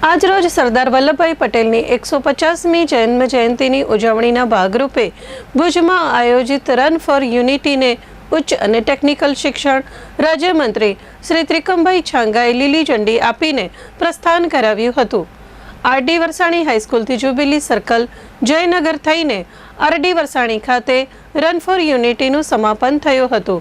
આજરોજ સરદાર વલ્લભભાઈ પટેલની એકસો પચાસમી જન્મ જયંતિની ઉજવણીના ભાગરૂપે ભુજમાં આયોજિત રન ફોર યુનિટીને ઉચ્ચ અને ટેકનિકલ શિક્ષણ રાજ્યમંત્રી શ્રી ત્રિકમભાઈ છાંગાએ લીલી ઝંડી આપીને પ્રસ્થાન કરાવ્યું હતું. આરડી વરસાણી હાઈસ્કૂલથી જુબિલી સર્કલ જયનગર થઈને આરડી વરસાણી ખાતે રન ફોર યુનિટીનું સમાપન થયું હતું.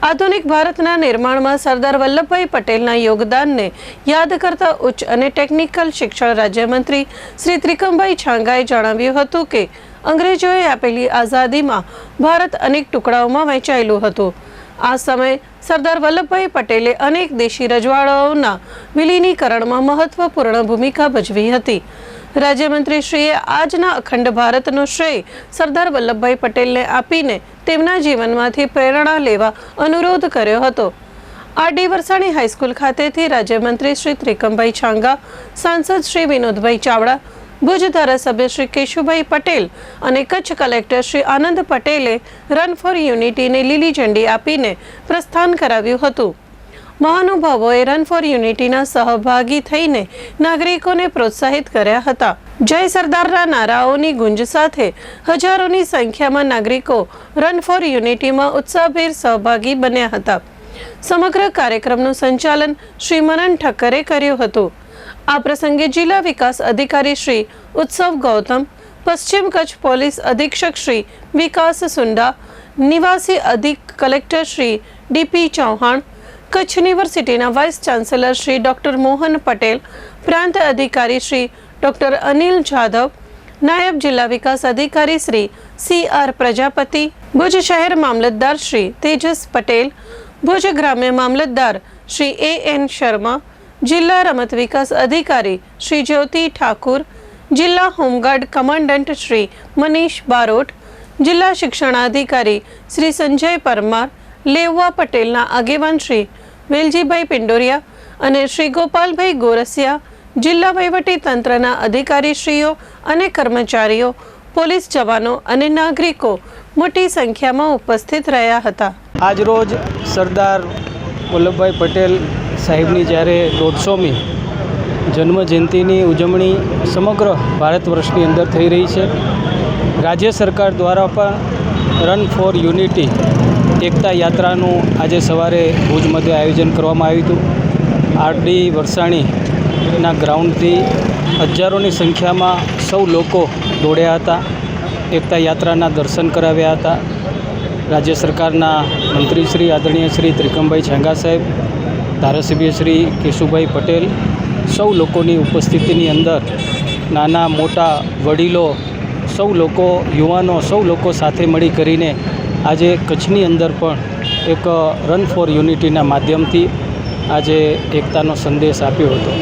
આધુનિક ભારતના નિર્માણમાં સરદાર વલ્લભભાઈ પટેલના યોગદાનને યાદ કરતા ઉચ્ચ અને ટેકનિકલ શિક્ષણ રાજ્યમંત્રી શ્રી ત્રિકમભાઈ છાંગાએ જણાવ્યું હતું કે અંગ્રેજોએ આપેલી આઝાદીમાં ભારત અનેક ટુકડાઓમાં વહેંચાયેલું હતું. આ સમયે સરદાર વલ્લભભાઈ પટેલે અનેક દેશી રજવાડાઓના વિલીનીકરણમાં મહત્વપૂર્ણ ભૂમિકા ભજવી હતી. રાજ્યમંત્રીશ્રીએ આજના અખંડ ભારતનો શ્રેય સરદાર વલ્લભભાઈ પટેલને આપીને તેમના જીવનમાંથી પ્રેરણા લેવા અનુરોધ કર્યો હતો. આરડી વરસાણી હાઈસ્કૂલ ખાતેથી રાજ્યમંત્રી શ્રી ત્રિકમભાઈ છાંગા, સાંસદ શ્રી વિનોદભાઈ ચાવડા, ભુજ ધારાસભ્ય શ્રી કેશુભાઈ પટેલ અને કચ્છ કલેક્ટર શ્રી આનંદ પટેલે રન ફોર યુનિટીને લીલી ઝંડી આપીને પ્રસ્થાન કરાવ્યું હતું. મહાનુભાવોએ રન ફોર યુનિટીના સહભાગી થઈને નાગરિકોને પ્રોત્સાહિત કર્યા હતા. જય સરદારના નારાઓની ગુંજ સાથે હજારોની સંખ્યામાં નાગરિકો રન ફોર યુનિટીમાં ઉત્સાહભેર સહભાગી બન્યા હતા. સમગ્ર કાર્યક્રમનું સંચાલન શ્રી મનન ઠક્કરે કર્યું હતું. આ પ્રસંગે જિલ્લા વિકાસ અધિકારી શ્રી ઉત્સવ ગૌતમ, પશ્ચિમ કચ્છ પોલીસ અધિક્ષક શ્રી વિકાસ સુંડા, નિવાસી અધિક કલેક્ટર શ્રી ડીપી ચૌહાણ કચ્છ યુનિવર્સિટીના vice chancellor Shri doctor Mohan Patel, પ્રાંત અધિકારી શ્રી ડોક્ટર અનિલ જાધવ, નાયબ જિલ્લા વિકાસ અધિકારી શ્રી સી આર પ્રજાપતિ, ભુજ શહેર મામલતદાર શ્રી તેજસ પટેલ, ભુજ ગ્રામ્ય મામલતદાર શ્રી એ એન શર્મા, જિલ્લા રમત વિકાસ અધિકારી શ્રી જ્યોતિ ઠાકુર, જિલ્લા home guard commandant Shri Manish Barot, જિલ્લા શિક્ષણાધિકારી શ્રી સંજય પરમાર લેવવા પટેલના આગેવાન શ્રી વેલજીભાઈ પિંડોરિયા અને શ્રી ગોપાલભાઈ ગોરસિયા, જિલ્લા વહીવટી તંત્રના અધિકારીશ્રીઓ અને કર્મચારીઓ, પોલીસ જવાનો અને નાગરિકો મોટી સંખ્યામાં ઉપસ્થિત રહ્યા હતા. આજરોજ સરદાર વલ્લભભાઈ પટેલ સાહેબની જ્યારે દોઢસોમી જન્મજયંતિની ઉજવણી સમગ્ર ભારત વર્ષની અંદર થઈ રહી છે. રાજ્ય સરકાર દ્વારા પણ રન ફોર યુનિટી એકતા યાત્રાનું આજે સવારે ભુજ મધ્યે આયોજન કરવામાં આવ્યું હતું. આરડી વરસાણીના ગ્રાઉન્ડથી હજારોની સંખ્યામાં સૌ લોકો દોડ્યા હતા. એકતા યાત્રાના દર્શન કરાવ્યા હતા. રાજ્ય સરકારના મંત્રી શ્રી, આદરણીય શ્રી ત્રિકમભાઈ છાંગા સાહેબ, ધારાસભ્ય શ્રી કેશુભાઈ પટેલ, સૌ લોકોની ઉપસ્થિતિની અંદર નાના મોટા વડીલો, સૌ લોકો યુવાનો, સૌ લોકો સાથે મળી કરીને આજે કચ્છની અંદર પણ એક રન ફોર યુનિટીના માધ્યમથી આજે એકતાનો સંદેશ આપ્યો હતો.